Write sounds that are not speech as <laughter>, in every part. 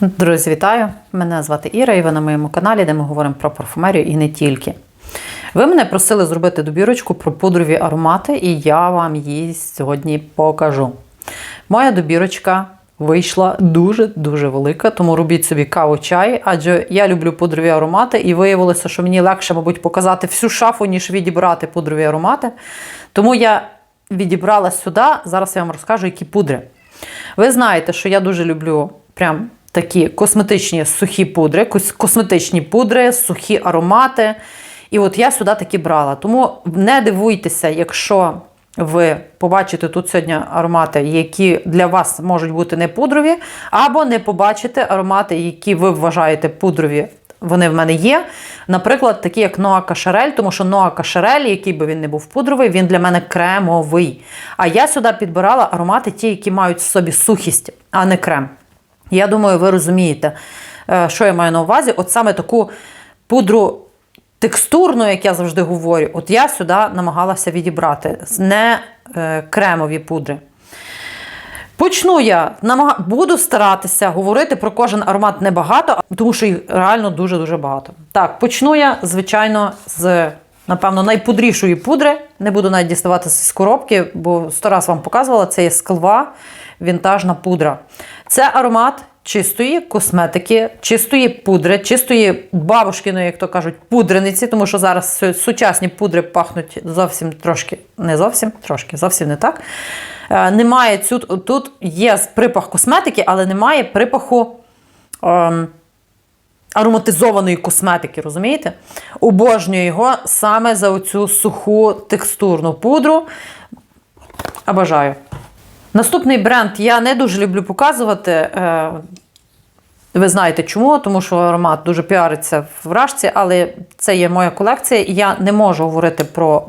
Друзі, вітаю! Мене звати Іра, і ви на моєму каналі, де ми говоримо про парфумерію і не тільки. Ви мене просили зробити добірочку про пудрові аромати, і я вам її сьогодні покажу. Моя добірочка вийшла дуже-дуже велика, тому робіть собі каву чай, адже я люблю пудрові аромати, і виявилося, що мені легше, мабуть, показати всю шафу, ніж відібрати пудрові аромати. Тому я відібрала сюди. Зараз я вам розкажу, які пудри. Ви знаєте, що я дуже люблю прям такі косметичні сухі пудри, косметичні пудри, сухі аромати. І от я сюди такі брала. Тому не дивуйтеся, якщо ви побачите тут сьогодні аромати, які для вас можуть бути не пудрові, або не побачите аромати, які ви вважаєте пудрові. Вони в мене є. Наприклад, такі як Ноа Кашарель, тому що Ноа Кашарель, який би він не був пудровий, він для мене кремовий. А я сюди підбирала аромати, ті, які мають в собі сухість, а не крем. Я думаю, ви розумієте, е, що я маю на увазі. От саме таку пудру текстурну, як я завжди говорю, от я сюди намагалася відібрати не е, кремові пудри. Почну я намага... буду старатися говорити про кожен аромат небагато, тому що їх реально дуже-дуже багато. Так, почну я, звичайно, з, напевно, найпудрішої пудри. Не буду навіть діставати з коробки, бо сто раз вам показувала, це є скалва вінтажна пудра. Це аромат чистої косметики, чистої пудри, чистої бабушкиної, як то кажуть, пудрениці, тому що зараз сучасні пудри пахнуть зовсім трошки, не зовсім, трошки, зовсім не так. Е, Немає цю, тут є припах косметики, але немає припаху. ем, ароматизованої косметики, розумієте? Обожнюю його саме за оцю суху текстурну пудру. Обожаю. Наступний бренд я не дуже люблю показувати. Е, Ви знаєте чому? Тому що аромат дуже піариться в рашці, але це є моя колекція, і я не можу говорити про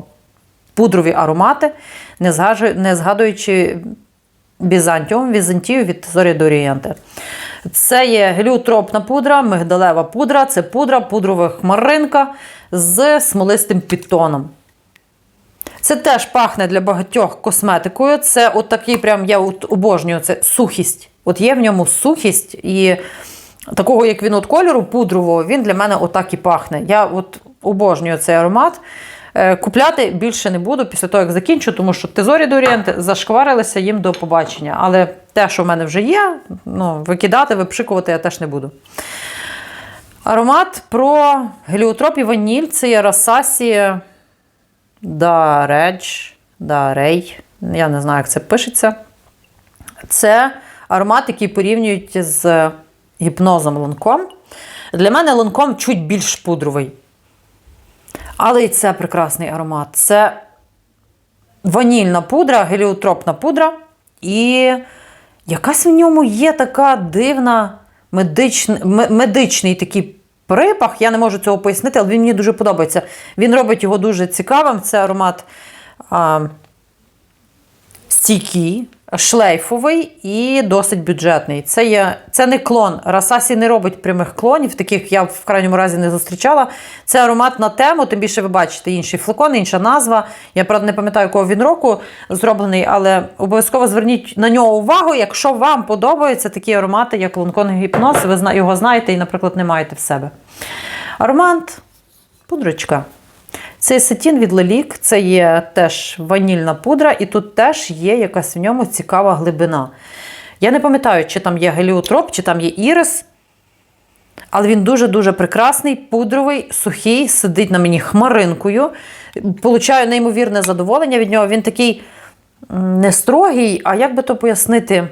пудрові аромати, не згадуючи Бізантіум, Візантію від Зорі до Орієнти. Це є геліотропна пудра, мигдалева пудра, це пудра, пудрова хмаринка з смолистим підтоном. Це теж пахне для багатьох косметикою. Це от прям я от обожнюю це сухість. От є в ньому сухість і такого, як він от кольору пудрового, він для мене отак і пахне. Я от обожнюю цей аромат. Е, Купляти більше не буду після того, як закінчу, тому що тезорі до орієнти зашкварилися їм до побачення. Але те, що в мене вже є, ну, викидати, випшикувати я теж не буду. Аромат про геліотроп і ваніль це є Расасі Да Редж, да Рей. Я не знаю, як це пишеться. Це аромат, який порівнюють з гіпнозом ланком. Для мене ланком чуть більш пудровий. Але і це прекрасний аромат. Це ванільна пудра, геліотропна пудра. І якась в ньому є така дивна медичн... медичний такий припах. Я не можу цього пояснити, але він мені дуже подобається. Він робить його дуже цікавим. Це аромат а, стійкий, шлейфовий і досить бюджетний. Це, є, це не клон. Расасі не робить прямих клонів, таких я в крайньому разі не зустрічала. Це аромат на тему, тим більше ви бачите інший флакон, інша назва. Я правда не пам'ятаю, якого він року зроблений, але обов'язково зверніть на нього увагу, якщо вам подобаються такі аромати, як лонкон гіпноз, ви його знаєте і, наприклад, не маєте в себе. Аромат пудрочка. Це сетін від Лелік, це є теж ванільна пудра, і тут теж є якась в ньому цікава глибина. Я не пам'ятаю, чи там є геліотроп, чи там є ірис. Але він дуже-дуже прекрасний, пудровий, сухий, сидить на мені хмаринкою. Получаю неймовірне задоволення від нього. Він такий не строгий, а як би то пояснити?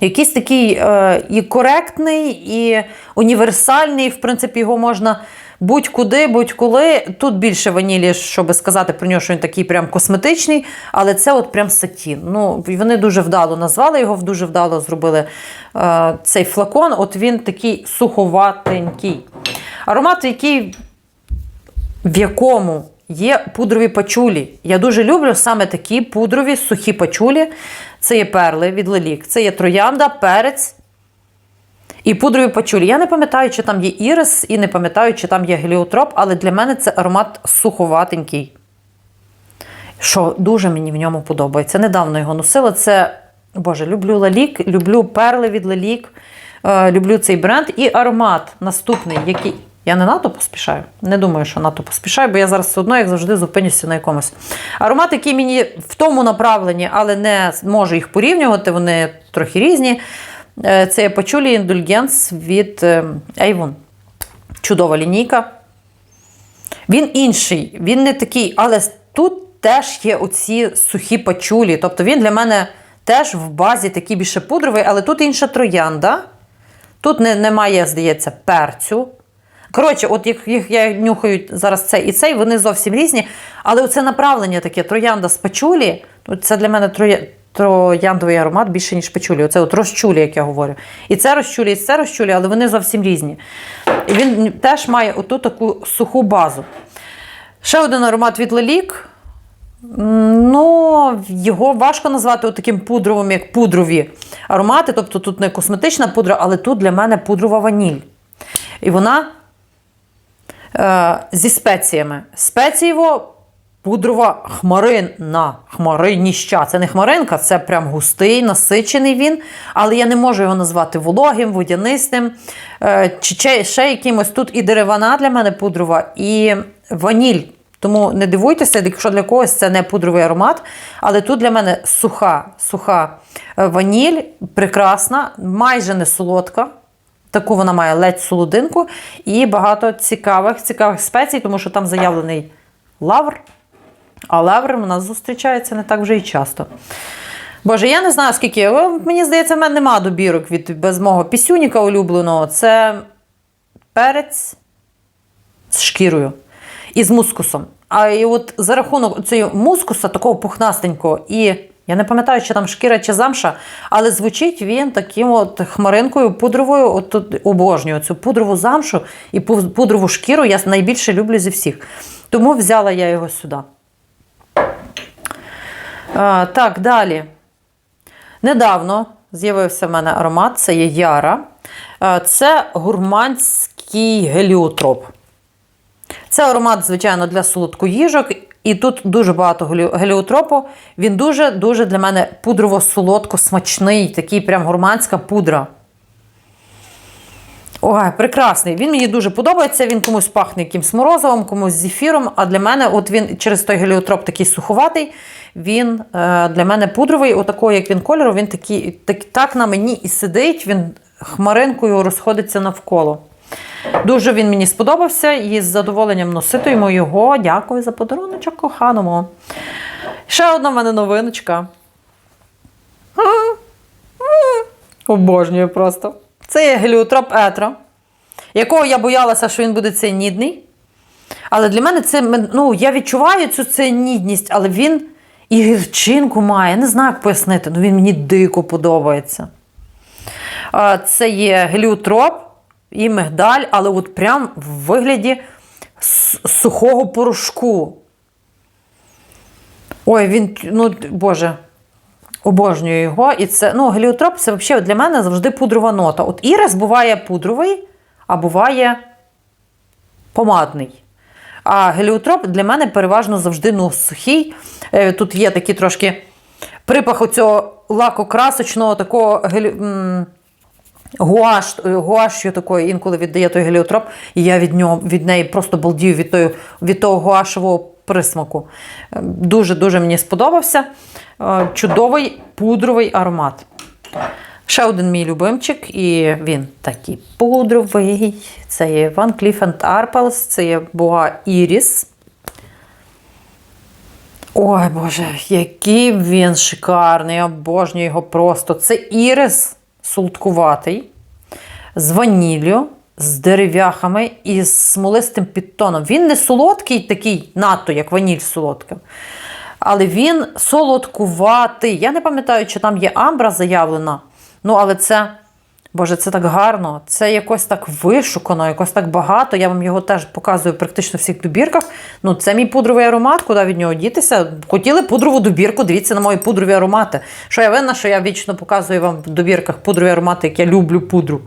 Якийсь такий е, і коректний, і універсальний. В принципі, його можна будь-куди, будь-коли. Тут більше ванілі, щоб сказати про нього, що він такий прям косметичний, але це от прям сатін. Ну, вони дуже вдало назвали його, дуже вдало зробили е, цей флакон. От він такий суховатенький. Аромат, який в якому є пудрові пачулі. Я дуже люблю саме такі пудрові сухі пачулі. Це є перли від лелік, це є троянда, перець і пудрові пачулі. Я не пам'ятаю, чи там є ірис, і не пам'ятаю, чи там є геліотроп, але для мене це аромат суховатенький. Що дуже мені в ньому подобається. Недавно його носила. Це, Боже, люблю лалік, люблю перли від лалік. Е, люблю цей бренд. І аромат наступний, який. Я не надто поспішаю. Не думаю, що надто поспішаю, бо я зараз все одно, як завжди, зупинюся на якомусь. Аромат, який мені в тому направленні, але не можу їх порівнювати, вони трохи різні. Е, Це Пачулі індульгенс від е, Avon. Чудова лінійка. Він інший, він не такий, але тут теж є оці сухі пачулі. Тобто він для мене теж в базі такий більше пудровий, але тут інша троянда. Тут не, немає, здається, перцю. Коротше, от їх, їх я нюхаю зараз цей і цей, вони зовсім різні. Але оце направлення таке троянда з пачулі. ну, Це для мене троя, трояндовий аромат більше, ніж пачулі. Оце от розчулі, як я говорю. І це розчулі, і це розчулі, але вони зовсім різні. І він теж має оту таку суху базу. Ще один аромат від Лелік. Ну, його важко назвати таким пудровим, як пудрові аромати. Тобто тут не косметична пудра, але тут для мене пудрова ваніль. І вона е, зі спеціями. Спецієво пудрова хмаринна, хмариніща. Це не хмаринка, це прям густий, насичений він. Але я не можу його назвати вологим, водянистим. Е, чи ще, якимось тут і деревина для мене пудрова, і ваніль. Тому не дивуйтеся, якщо для когось це не пудровий аромат, але тут для мене суха, суха е, ваніль, прекрасна, майже не солодка. Таку вона має ледь солодинку і багато цікавих цікавих спецій, тому що там заявлений лавр. А лавр у нас зустрічається не так вже і часто. Боже, я не знаю, скільки. Мені здається, в мене нема добірок від без мого пісюніка улюбленого. Це перець з шкірою і з мускусом. А і от за рахунок цієї мускуса, такого пухнастенького, і я не пам'ятаю, чи там шкіра чи замша, але звучить він таким от хмаринкою пудровою. От тут обожнюю цю пудрову замшу і пудрову шкіру я найбільше люблю зі всіх. Тому взяла я його сюди. А, так, далі. Недавно з'явився в мене аромат, це є Яра. Це гурманський геліотроп. Це аромат, звичайно, для солодкоїжок. І тут дуже багато геліотропу. Він дуже-дуже для мене пудрово-солодко-смачний, такий прям гурманська пудра. Ой, прекрасний. Він мені дуже подобається. Він комусь пахне якимсь морозовим, комусь зефіром. А для мене, от він через той геліотроп такий суховатий, він е, для мене пудровий, отакого, як він кольору, він такий, так, так на мені і сидить, він хмаринкою розходиться навколо. Дуже він мені сподобався і з задоволенням носитиму його. Дякую за подаруночок коханому. Ще одна в мене новиночка. Обожнюю просто. Це є геліотроп Етра, якого я боялася, що він буде цинідний. Але для мене це, ну, я відчуваю цю цинідність, але він і гірчинку має. Не знаю, як пояснити, але він мені дико подобається. Це є геліотроп і мигдаль, але от прям в вигляді сухого порошку. Ой, він, ну, Боже, обожнюю його. І це, ну, геліотроп це взагалі для мене завжди пудрова нота. От ірис буває пудровий, а буває помадний. А геліотроп для мене переважно завжди ну, сухий. Е, тут є такі трошки припах оцього лакокрасочного такого гелі гуаш, гуашю такої інколи віддає той геліотроп, і я від нього, від неї просто балдію від, той, від того гуашевого присмаку. Дуже-дуже мені сподобався. Е, чудовий пудровий аромат. Ще один мій любимчик, і він такий пудровий. Це є Van Cleef Arpels, це є Boa Iris. Ой, Боже, який він шикарний, обожнюю його просто. Це ірис солодкуватий, з ваніллю, з дерев'яхами і з смолистим підтоном. Він не солодкий, такий надто, як ваніль солодка. Але він солодкуватий. Я не пам'ятаю, чи там є амбра заявлена. Ну, але це Боже, це так гарно, це якось так вишукано, якось так багато. Я вам його теж показую практично в всіх добірках. Ну, Це мій пудровий аромат, куди від нього дітися. Хотіли пудрову добірку, дивіться на мої пудрові аромати. Що я винна, що я вічно показую вам в добірках пудрові аромати, як я люблю пудру.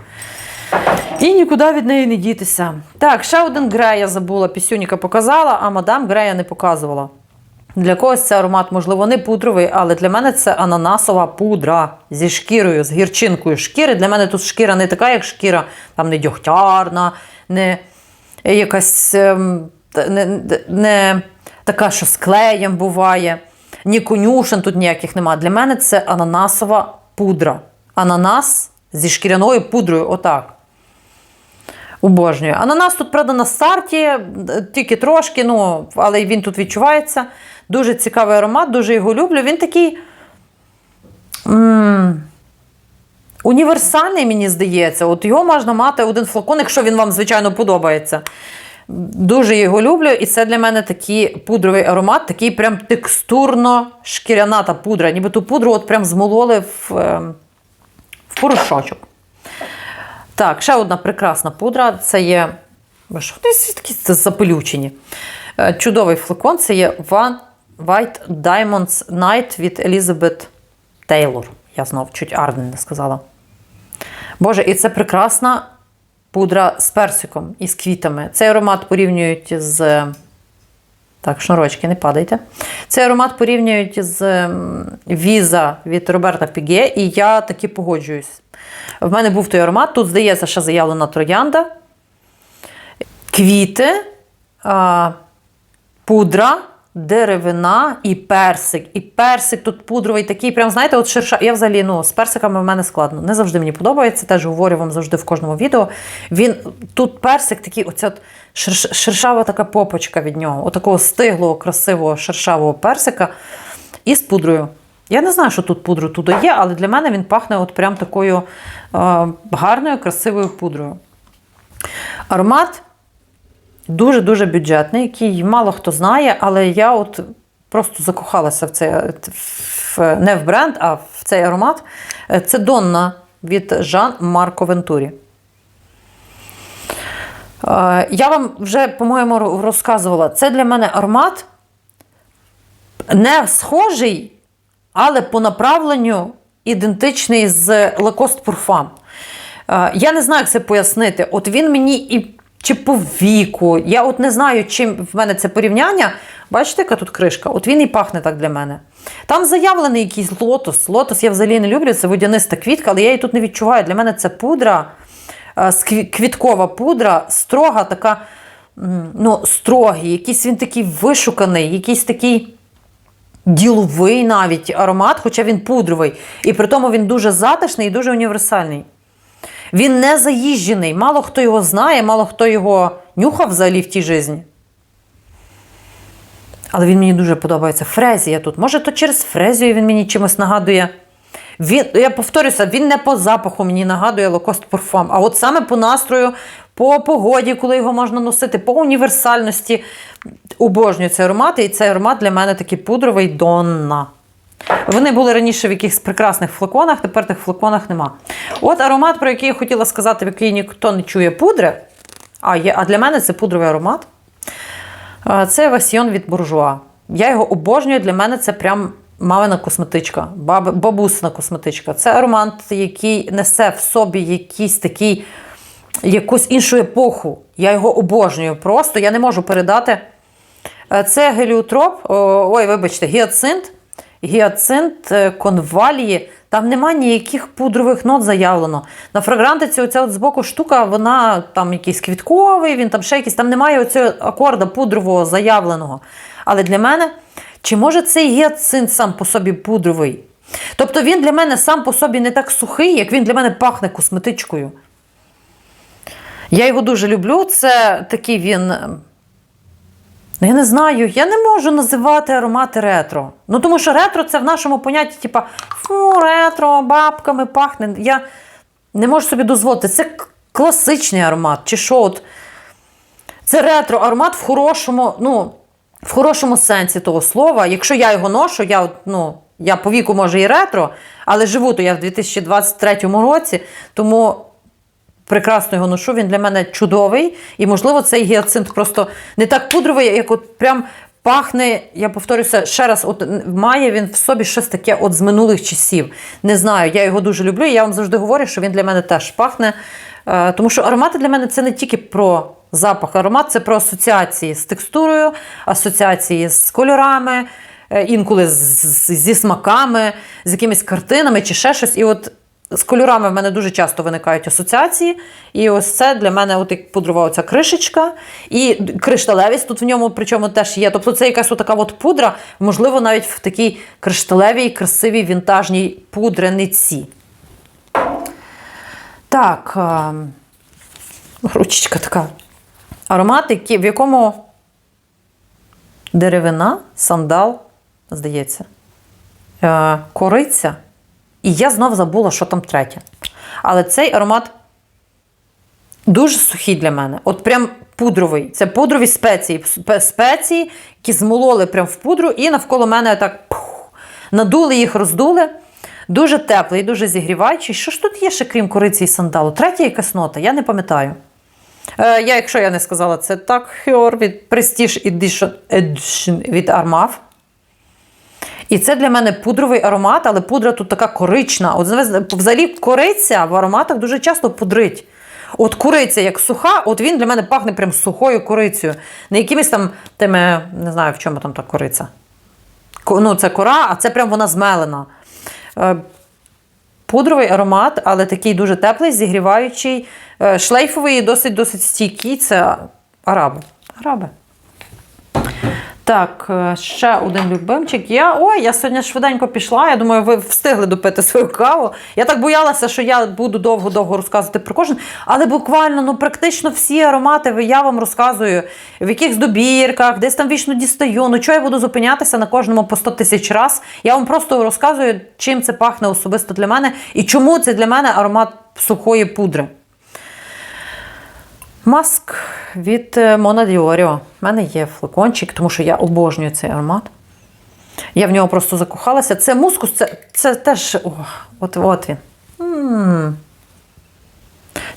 І нікуди від неї не дітися. Так, ще один грей я забула, пісюніка показала, а мадам грея не показувала. Для когось це аромат, можливо, не пудровий, але для мене це ананасова пудра зі шкірою, з гірчинкою шкіри. Для мене тут шкіра не така, як шкіра, там не дьогтярна, не якась ем, не, не, така, що з клеєм буває. Ні конюшен тут ніяких нема. Для мене це ананасова пудра. Ананас зі шкіряною пудрою. Отак. Обожнюю. Ананас тут, правда, на старті, тільки трошки, ну, але він тут відчувається. Дуже цікавий аромат, дуже його люблю. Він такий. м, Універсальний, мені здається. От його можна мати один флакон, якщо він вам, звичайно, подобається. Дуже його люблю, і це для мене такий пудровий аромат, такий прям текстурно шкіряната пудра. Ніби ту пудру от прям змололи в, е, в порошочок. Так, ще одна прекрасна пудра. Це є. Що, це. Е, Чудовий флакон. Це є One White Diamonds Night від Elizabeth Taylor. Я знов чуть Арден не сказала. Боже, і це прекрасна пудра з персиком і з квітами. Цей аромат порівнюють з. Так, шнурочки, не падайте. Цей аромат порівнюють з Віза від Роберта Піге, і я таки погоджуюсь. В мене був той аромат, тут, здається, ще заявлена троянда, квіти, пудра, деревина і персик. І персик тут пудровий такий, прям, знаєте, от шерша. Я взагалі ну, з персиками в мене складно. Не завжди мені подобається, теж говорю вам завжди в кожному відео. Він тут персик такий, оця от шерш- шершава така попочка від нього, отакого стиглого, красивого шершавого персика і з пудрою. Я не знаю, що тут пудру туди є, але для мене він пахне от прям такою е, гарною, красивою пудрою. Аромат дуже-дуже бюджетний, який мало хто знає, але я от просто закохалася в цей в, не в бренд, а в цей аромат. Е, Це Донна від Жан Марко Вентурі. Е, Я вам вже, по-моєму, розказувала. Це для мене аромат не схожий, але по направленню ідентичний з Lacoste Parfum. Е, Я не знаю, як це пояснити. От він мені і чи по віку. Я от не знаю, чим в мене це порівняння. Бачите, яка тут кришка? От він і пахне так для мене. Там заявлений якийсь лотос. Лотос я взагалі не люблю, це водяниста квітка, але я її тут не відчуваю. Для мене це пудра, е, квіткова пудра, строга, така, ну, строгий, якийсь він такий вишуканий, якийсь такий діловий навіть аромат, хоча він пудровий. І при тому він дуже затишний і дуже універсальний. Він не заїжджений. Мало хто його знає, мало хто його нюхав взагалі в тій житті. Але він мені дуже подобається. Фрезія тут. Може, то через фрезію він мені чимось нагадує. Він, я повторюся, він не по запаху мені нагадує Локост Парфум, а от саме по настрою, по погоді, коли його можна носити, по універсальності. Обожнюю цей аромат, і цей аромат для мене такий пудровий Донна. Вони були раніше в якихось прекрасних флаконах, тепер тих флаконах нема. От аромат, про який я хотіла сказати, в який ніхто не чує пудри. А, є, а для мене це пудровий аромат. Це Васьйон від буржуа. Я його обожнюю. Для мене це прям мамина косметичка, бабусина косметичка. Це аромат, який несе в собі якийсь такий, якусь іншу епоху. Я його обожнюю просто. Я не можу передати. Е, Це геліотроп, ой, вибачте, гіацинт. Гіацинт е, конвалії. Там нема ніяких пудрових нот заявлено. На фрагрантиці оця от збоку штука, вона там якийсь квітковий, він там ще якийсь, там немає оцього акорда пудрового заявленого. Але для мене, чи може цей гіацинт сам по собі пудровий? Тобто він для мене сам по собі не так сухий, як він для мене пахне косметичкою. Я його дуже люблю. Це такий він. Ну, я не знаю, я не можу називати аромати ретро. Ну, тому що ретро це в нашому понятті, типа, фу, ретро, бабками пахне. Я не можу собі дозволити. Це класичний аромат. Чи що? От. Це ретро аромат в хорошому, ну, в хорошому сенсі того слова. Якщо я його ношу, я, от, ну, я по віку може і ретро, але живу то я в 2023 році, тому прекрасно його ношу. Він для мене чудовий. І, можливо, цей гіацинт просто не так пудровий, як от прям пахне. Я повторюся ще раз, от має він в собі щось таке от з минулих часів. Не знаю, я його дуже люблю. і Я вам завжди говорю, що він для мене теж пахне Е, Тому що аромати для мене це не тільки про запах. Аромат це про асоціації з текстурою, асоціації з кольорами, е, інколи з- з- зі смаками, з якимись картинами чи ще щось. І от з кольорами в мене дуже часто виникають асоціації. І ось це для мене от пудрова оця кришечка. І кришталевість тут в ньому причому теж є. Тобто це якась така от пудра, можливо, навіть в такій кришталевій, красивій вінтажній пудрениці. Так, ручечка така. Аромат, в якому деревина, сандал, здається, е, кориця. І я знов забула, що там третє. Але цей аромат дуже сухий для мене. От прям пудровий. Це пудрові спеції. Спеції, які змололи прям в пудру, і навколо мене так пух, надули їх, роздули. Дуже теплий, дуже зігріваючий. Що ж тут є ще, крім кориці і сандалу? Третя якась нота, я не пам'ятаю. Е, я, якщо я не сказала, це так Хьор від Prestige Edition, від Armaf. І це для мене пудровий аромат, але пудра тут така корична. От взагалі кориця в ароматах дуже часто пудрить. От куриця як суха, от він для мене пахне прям сухою корицею. Не якимись там тими, не знаю, в чому там та кориця. Ну, це кора, а це прям вона змелена. Е, Пудровий аромат, але такий дуже теплий, зігріваючий, е, шлейфовий і досить досить стійкий. Це араби. Араби. Так, е, ще один любимчик. Я, ой, я сьогодні швиденько пішла. Я думаю, ви встигли допити свою каву. Я так боялася, що я буду довго-довго розказувати про кожен. Але буквально, ну практично всі аромати я вам розказую в якихось добірках, десь там вічно дістаю. Ну чого я буду зупинятися на кожному по 100 тисяч раз? Я вам просто розказую, чим це пахне особисто для мене і чому це для мене аромат сухої пудри. Маск від е, Mona Diorio. У мене є флакончик, тому що я обожнюю цей аромат. Я в нього просто закохалася. Це мускус, це, це теж. От, от він. м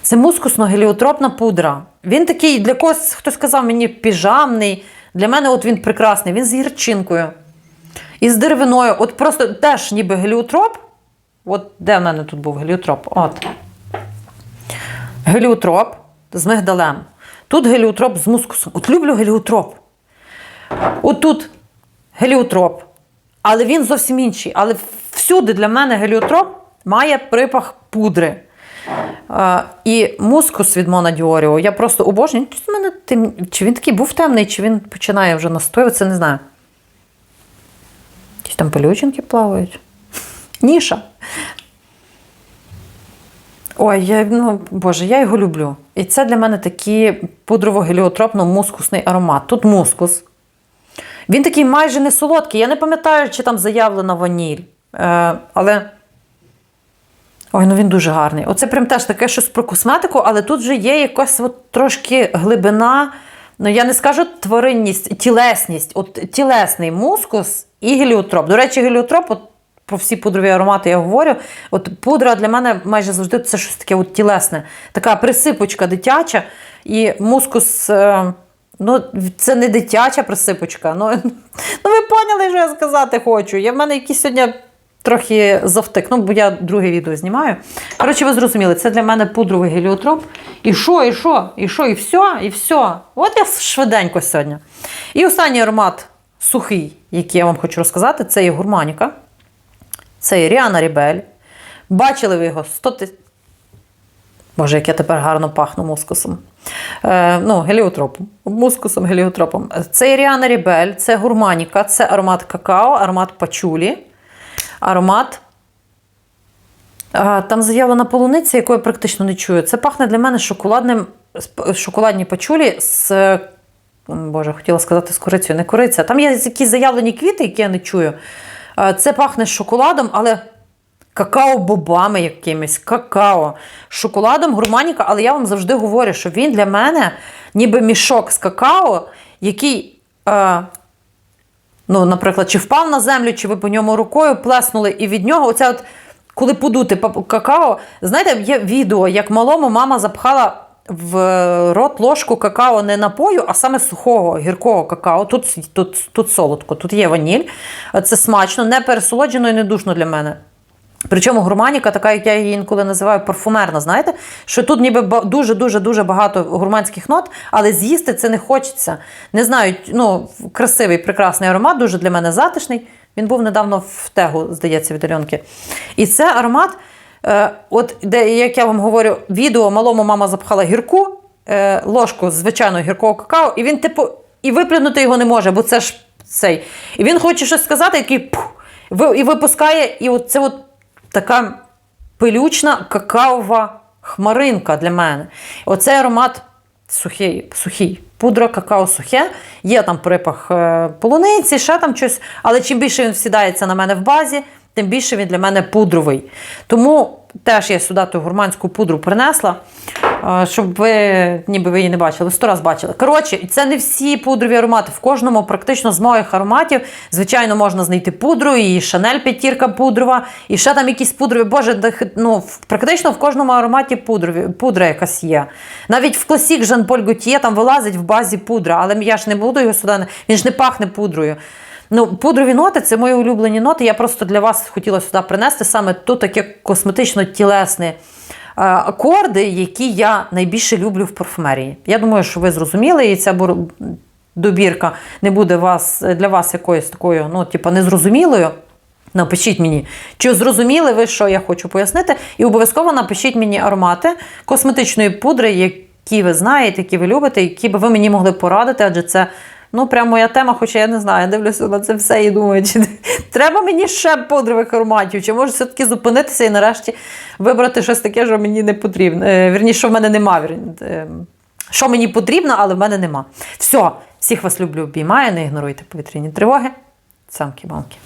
Це мускусно-геліотропна пудра. Він такий для когось, хтось сказав мені, піжамний. Для мене от він прекрасний. Він з гірчинкою. І з деревиною. От просто теж ніби геліотроп. От де в мене тут був геліотроп? От. Геліотроп з мигдалем. Тут геліотроп з мускусом. От люблю геліотроп. От тут геліотроп. Але він зовсім інший. Але всюди для мене геліотроп має припах пудри. Е, і мускус від Мона Діоріо. Я просто обожнюю. Тут мене тем... Чи він такий був темний, чи він починає вже настоюватися, не знаю. Якісь там пелючинки плавають. Ніша. Ой, я, ну, Боже, я його люблю. І це для мене такий пудрово-геліотропно-мускусний аромат. Тут мускус. Він такий майже не солодкий. Я не пам'ятаю, чи там заявлена ваніль. Е, але. Ой, ну він дуже гарний. Оце прям теж таке щось про косметику, але тут же є якась от трошки глибина. Ну, я не скажу тваринність, тілесність. От тілесний мускус і геліотроп. До речі, геліотроп, от про всі пудрові аромати я говорю. От пудра для мене майже завжди це щось таке от тілесне. Така присипочка дитяча, і мускус. е, Ну, це не дитяча присипочка. Ну, <laughs> ну ви поняли, що я сказати хочу. Я в мене якісь сьогодні трохи завтик. Ну, бо я друге відео знімаю. Коротше, ви зрозуміли, це для мене пудровий геліотроп. І що, і що, і що, і все, і все. От я швиденько сьогодні. І останній аромат сухий, який я вам хочу розказати, це є гурманіка. Це є Ріана Рібель. Бачили ви його 100 тисяч. Боже, як я тепер гарно пахну мускусом. Е, ну, геліотропом. Мускусом, геліотропом. Це Іріана Рібель, це гурманіка, це аромат какао, аромат пачулі, аромат. А, там заявлена полуниця, яку я практично не чую. Це пахне для мене шоколадним, шоколадні пачулі з. Боже, хотіла сказати з корицею, не кориця. Там є якісь заявлені квіти, які я не чую. Це пахне шоколадом, але какао-бобами якимись, какао, шоколадом, гурманіка, але я вам завжди говорю, що він для мене ніби мішок з какао, який, е, ну, наприклад, чи впав на землю, чи ви по ньому рукою плеснули, і від нього оця от, коли подути какао, знаєте, є відео, як малому мама запхала в рот ложку какао не напою, а саме сухого, гіркого какао. Тут, тут, тут солодко, тут є ваніль. Це смачно, не пересолоджено і не душно для мене. Причому гурманіка, така, як я її інколи називаю, парфумерна, знаєте, що тут ніби дуже-дуже-дуже багато гурманських нот, але з'їсти це не хочеться. Не знаю, ну, красивий, прекрасний аромат, дуже для мене затишний. Він був недавно в тегу, здається, від Альонки. І це аромат, от де, як я вам говорю, відео малому мама запхала гірку, е, ложку звичайного гіркого какао, і він, типу, і виплюнути його не може, бо це ж цей. І він хоче щось сказати, який пух, і випускає, і от це от така пилючна какаова хмаринка для мене. Оцей аромат сухий, сухий. Пудра какао сухе, є там припах е, полуниці, ще там щось, але чим більше він всідається на мене в базі, тим більше він для мене пудровий. Тому теж я сюди ту гурманську пудру принесла, щоб ви ніби ви її не бачили, сто раз бачили. Коротше, це не всі пудрові аромати. В кожному практично з моїх ароматів, звичайно, можна знайти пудру, і Шанель п'ятірка пудрова, і ще там якісь пудрові. Боже, ну, практично в кожному ароматі пудрові, пудра якась є. Навіть в класік Жан Поль Готьє там вилазить в базі пудра, але я ж не буду його сюди, він ж не пахне пудрою. Ну, пудрові ноти це мої улюблені ноти. Я просто для вас хотіла сюди принести саме тут таке косметично-тілесне е, акорди, які я найбільше люблю в парфумерії. Я думаю, що ви зрозуміли, і ця добірка не буде вас, для вас якоюсь такою, ну, типу, незрозумілою. Напишіть мені, чи зрозуміли ви, що я хочу пояснити, і обов'язково напишіть мені аромати косметичної пудри, які ви знаєте, які ви любите, які би ви мені могли порадити, адже це ну прям моя тема, хоча я не знаю, я дивлюся на це все і думаю, чи <laughs> треба мені ще подривих ароматів, чи можу все-таки зупинитися і нарешті вибрати щось таке, що мені не потрібно. Е, Вірніше, що в мене нема. е, Що мені потрібно, але в мене нема. Все, всіх вас люблю, обіймаю, не ігноруйте повітряні тривоги. Самки-банки.